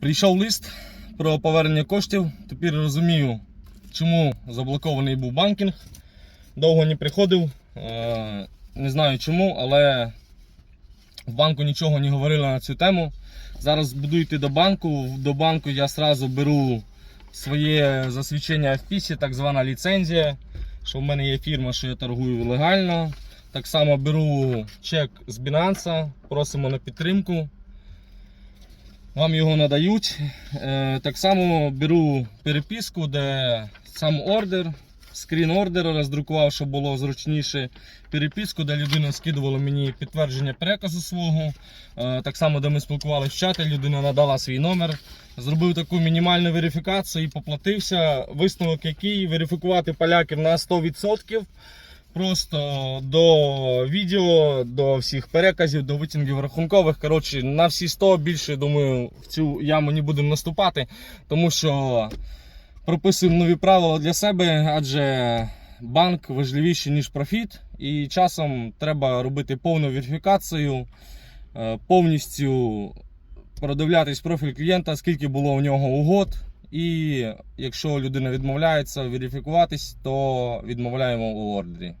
Прийшов лист про повернення коштів. Тепер розумію, чому заблокований був банкінг. Довго не приходив. Е, Не знаю чому, але в банку нічого не говорили на цю тему. Зараз буду йти до банку. До банку я одразу беру своє засвідчення в пісі, так звана ліцензія. Що в мене є фірма, що я торгую легально. Так само беру чек з Binance, просимо на підтримку. Вам його надають. Е, Так само беру переписку, де сам ордер, скрін ордера роздрукував, щоб було зручніше. Переписку, де людина скидувала мені підтвердження переказу свого. Е, Так само, де ми спілкувалися в чаті, людина надала свій номер. Зробив таку мінімальну верифікацію і поплатився. Висновок, який верифікувати поляків на 100%. Просто до відео, до всіх переказів, до витягів рахункових. Коротше, на всі 100 більше, думаю, в цю яму не будемо наступати, тому що прописуємо нові правила для себе, адже банк важливіший, ніж профіт. І часом треба робити повну верифікацію, е, повністю продивлятись профіль клієнта, скільки було у нього угод. І якщо людина відмовляється верифікуватись, то відмовляємо у ордері.